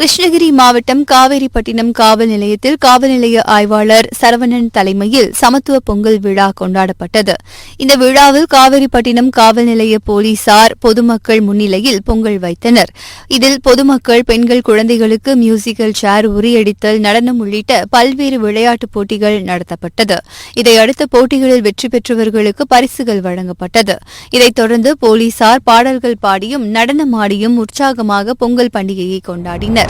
கிருஷ்ணகிரி மாவட்டம் காவேரிப்பட்டினம் காவல் நிலையத்தில் காவல் நிலைய ஆய்வாளர் சரவணன் தலைமையில் சமத்துவ பொங்கல் விழா கொண்டாடப்பட்டது. இந்த விழாவில் காவேரிப்பட்டினம் காவல் நிலைய போலீசார் பொதுமக்கள் முன்னிலையில் பொங்கல் வைத்தனர். இதில் பொதுமக்கள் பெண்கள் குழந்தைகளுக்கு மியூசிக்கல் சேர் உரியடித்தல் நடனம் உள்ளிட்ட பல்வேறு விளையாட்டுப் போட்டிகள் நடத்தப்பட்டது. இதையடுத்து போட்டிகளில் வெற்றி பெற்றவர்களுக்கு பரிசுகள் வழங்கப்பட்டது. இதைத் தொடர்ந்து போலீசார் பாடல்கள் பாடியும் நடனமாடியும் உற்சாகமாக பொங்கல் பண்டிகையை கொண்டாடினர்.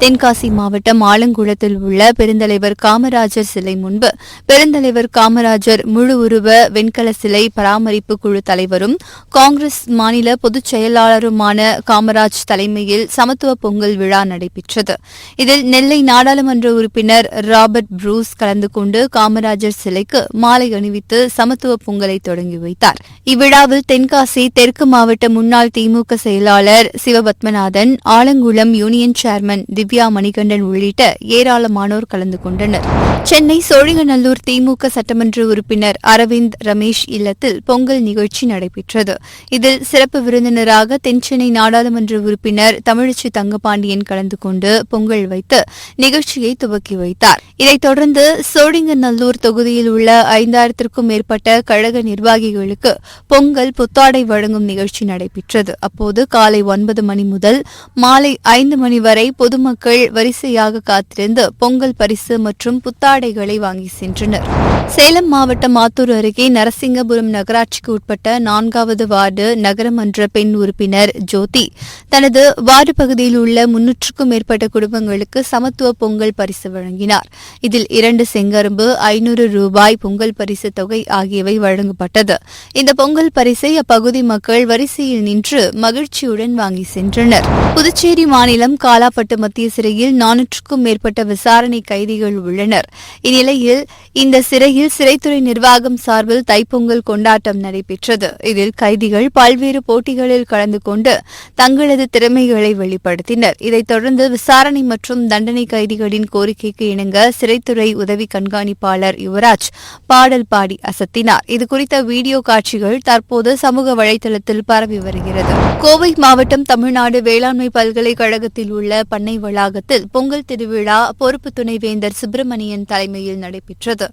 தென்காசி மாவட்டம் ஆலங்குளத்தில் உள்ள பெருந்தலைவர் காமராஜர் சிலை முன்பு பெருந்தலைவர் காமராஜர் முழு உருவ வெண்கல சிலை பராமரிப்பு குழு தலைவரும் காங்கிரஸ் மாநில பொதுச் செயலாளருமான காமராஜ் தலைமையில் சமத்துவ பொங்கல் விழா நடைபெற்றது. இதில் நெல்லை நாடாளுமன்ற உறுப்பினர் ராபர்ட் ப்ரூஸ் கலந்து கொண்டு காமராஜர் சிலைக்கு மாலை அணிவித்து சமத்துவ பொங்கலை தொடங்கி வைத்தார். இவ்விழாவில் தென்காசி தெற்கு மாவட்ட முன்னாள் திமுக செயலாளர் சிவபத்மநாதன் ஆலங்குளம் யூனியன் சேர்மன் திவ்யா மணிகண்டன் உள்ளிட்ட ஏராளமானோர் கலந்து கொண்டனர். சென்னை சோழிங்கநல்லூர் திமுக சட்டமன்ற உறுப்பினர் அரவிந்த் ரமேஷ் இல்லத்தில் பொங்கல் நிகழ்ச்சி நடைபெற்றது. இதில் சிறப்பு விருந்தினராக தென்சென்னை நாடாளுமன்ற உறுப்பினர் தமிழச்சி தங்கபாண்டியன் கலந்து கொண்டு பொங்கல் வைத்து நிகழ்ச்சியை துவக்கி வைத்தார். இதைத் தொடர்ந்து சோழிங்கநல்லூர் தொகுதியில் உள்ள ஐந்தாயிரத்திற்கும் மேற்பட்ட கழக நிர்வாகிகளுக்கு பொங்கல் புத்தாடை வழங்கும் நிகழ்ச்சி நடைபெற்றது. அப்போது காலை ஒன்பது மணி முதல் மாலை ஐந்து மணி வரை பொதுமக்கள் வரிசையாக காத்திருந்து பொங்கல் பரிசு மற்றும் புத்தாடைகளை வாங்கி சென்றனர். சேலம் மாவட்டம் ஆத்தூர் அருகே நரசிங்கபுரம் நகராட்சிக்கு உட்பட்ட நான்காவது வார்டு நகரமன்ற பெண் உறுப்பினர் ஜோதி. தனது வார்டு பகுதியில் உள்ள முன்னூற்றுக்கும் மேற்பட்ட குடும்பங்களுக்கு சமத்துவ பொங்கல் பரிசு வழங்கினார். இதில் இரண்டு செங்கரும்பு ஐநூறு ரூபாய் பொங்கல் பரிசு தொகை ஆகியவை வழங்கப்பட்டது. இந்த பொங்கல் பரிசை அப்பகுதி மக்கள் வரிசையில் நின்று மகிழ்ச்சியுடன் வாங்கி சென்றனர். புதுச்சேரி மாநிலம் காலாப்பட்டு மத்திய சிறையில் நானூற்றுக்கும் மேற்பட்ட விசாரணை கைதிகள் உள்ளனர். இந்நிலையில் இந்த சிறையில் சிறைத்துறை நிர்வாகம் சார்பில் தைப்பொங்கல் கொண்டாட்டம் நடைபெற்றது. இதில் கைதிகள் பல்வேறு போட்டிகளில் கலந்து கொண்டு தங்களது திறமைகளை வெளிப்படுத்தினர். இதைத் தொடர்ந்து விசாரணை மற்றும் தண்டனை கைதிகளின் கோரிக்கைக்கு இணங்க சிறைத்துறை உதவி கண்காணிப்பாளர் யுவராஜ் பாடல் பாடி அசத்தினார். இதுகுறித்த வீடியோ காட்சிகள் தற்போது சமூக வலைதளத்தில் பரவி வருகிறது. கோவை மாவட்டம் தமிழ்நாடு வேளாண்மை பல்கலைக்கழகத்தில் உள்ள பண்ணை வள வளாகத்தில் பொங்கல் திருவிழா பொறுப்பு துணைவேந்தர் சுப்பிரமணியன் தலைமையில் நடைபெற்றது.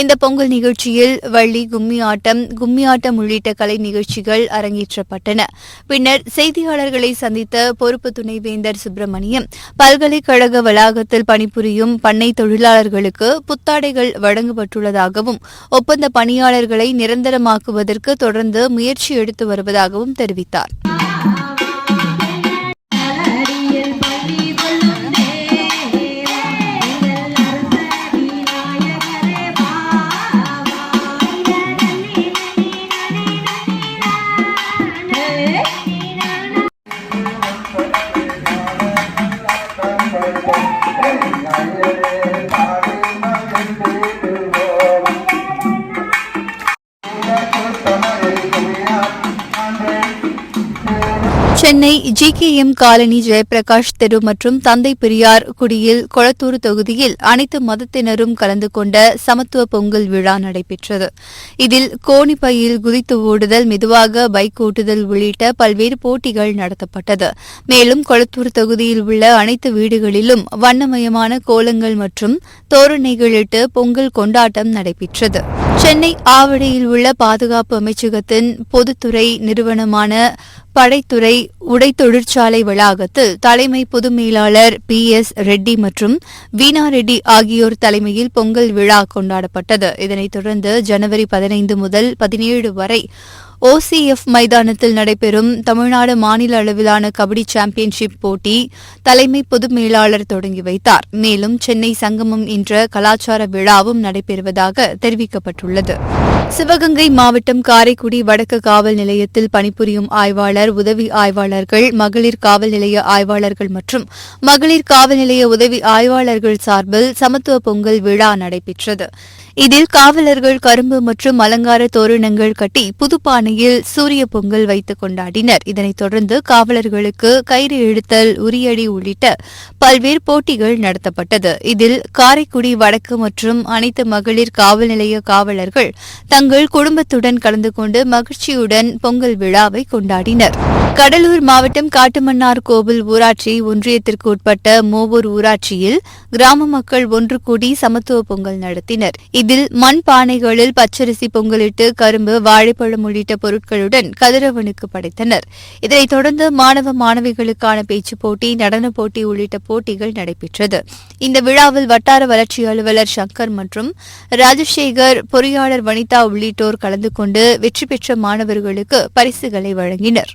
இந்த பொங்கல் நிகழ்ச்சியில் வள்ளி கும்மி ஆட்டம் கும்மி ஆட்டம் உள்ளிட்ட கலை நிகழ்ச்சிகள் அரங்கேற்றப்பட்டன. பின்னர் செய்தியாளர்களை சந்தித்த பொறுப்பு துணைவேந்தர் சுப்பிரமணியம் பல்கலைக்கழக வளாகத்தில் பணிபுரியும் பண்ணை தொழிலாளர்களுக்கு புத்தாடைகள் வழங்கப்பட்டுள்ளதாகவும் ஒப்பந்த பணியாளர்களை நிரந்தரமாக்குவதற்கு தொடர்ந்து முயற்சி எடுத்து வருவதாகவும் தெரிவித்தார். சென்னை ஜிகேஎம் காலனி ஜெயபிரகாஷ் தெரு மற்றும் தந்தை பெரியார் குடியில் கொளத்தூர் தொகுதியில் அனைத்து மதத்தினரும் கலந்து கொண்ட சமத்துவ பொங்கல் விழா நடைபெற்றது. இதில் கோணிப்பையில் குதித்து ஓடுதல் மெதுவாக பைக் ஓட்டுதல் உள்ளிட்ட பல்வேறு போட்டிகள் நடத்தப்பட்டது. மேலும் கொளத்தூர் தொகுதியில் உள்ள அனைத்து வீடுகளிலும் வண்ணமயமான கோலங்கள் மற்றும் தோரணைகளிட்டு பொங்கல் கொண்டாட்டம் நடைபெற்றது. சென்னை ஆவடியில் உள்ள பாதுகாப்பு அமைச்சகத்தின் பொதுத்துறை நிறுவனமான படைத்துறை உடை தொழிற்சாலை வளாகத்தில் தலைமை பொது மேலாளர் பி எஸ் ரெட்டி மற்றும் வீணா ரெட்டி ஆகியோர் தலைமையில் பொங்கல் விழா கொண்டாடப்பட்டது. இதனைத் தொடர்ந்து ஜனவரி பதினைந்து முதல் பதினேழு வரை ஓசிஎஃப் மைதானத்தில் நடைபெறும் தமிழ்நாடு மாநில அளவிலான கபடி சாம்பியன்ஷிப் போட்டி தலைமை பொது மேலாளர் தொடங்கி வைத்தார். மேலும் சென்னை சங்கமம் என்ற கலாச்சார விழாவும் நடைபெறுவதாக தெரிவிக்கப்பட்டுள்ளது. சிவகங்கை மாவட்டம் காரைக்குடி வடக்கு காவல் நிலையத்தில் பணிபுரியும் ஆய்வாளர் உதவி ஆய்வாளர்கள் மகளிர் காவல் நிலைய ஆய்வாளர்கள் மற்றும் மகளிர் காவல் நிலைய உதவி ஆய்வாளர்கள் சார்பில் சமத்துவ பொங்கல் விழா நடைபெற்றது. இதில் காவலர்கள் கரும்பு மற்றும் அலங்கார தோரணங்கள் கட்டி புதுப்பானையில் சூரிய பொங்கல் வைத்து கொண்டாடினர். இதனைத் தொடர்ந்து காவலர்களுக்கு கயிறு இழுத்தல் உரியடி உள்ளிட்ட பல்வேறு போட்டிகள் நடத்தப்பட்டது. இதில் காரைக்குடி வடக்கு மற்றும் அனைத்து மகளிர் காவல் நிலைய காவலர்கள் தங்கள் குடும்பத்துடன் கலந்து கொண்டு மகிழ்ச்சியுடன் பொங்கல் விழாவை கொண்டாடினர். கடலூர் மாவட்டம் காட்டுமன்னார் கோவில் ஊராட்சி ஒன்றியத்திற்கு உட்பட்ட மோவூர் ஊராட்சியில் கிராம மக்கள் ஒன்று கூடி சமத்துவ பொங்கல் நடத்தினர். இதில் மண் பானைகளில் பச்சரிசி பொங்கலிட்டு கரும்பு வாழைப்பழம் உள்ளிட்ட பொருட்களுடன் கதிரவனுக்கு படைத்தனர். இதனைத் தொடர்ந்து மாணவ மாணவிகளுக்கான பேச்சுப் போட்டி நடனப் போட்டி உள்ளிட்ட போட்டிகள் நடைபெற்றது. இந்த விழாவில் வட்டார வளர்ச்சி அலுவலர் சங்கர் மற்றும் ராஜசேகர் பொறியாளர் வனிதா உள்ளிட்டோர் கலந்து கொண்டு வெற்றி பெற்ற மாணவர்களுக்கு பரிசுகளை வழங்கினர்.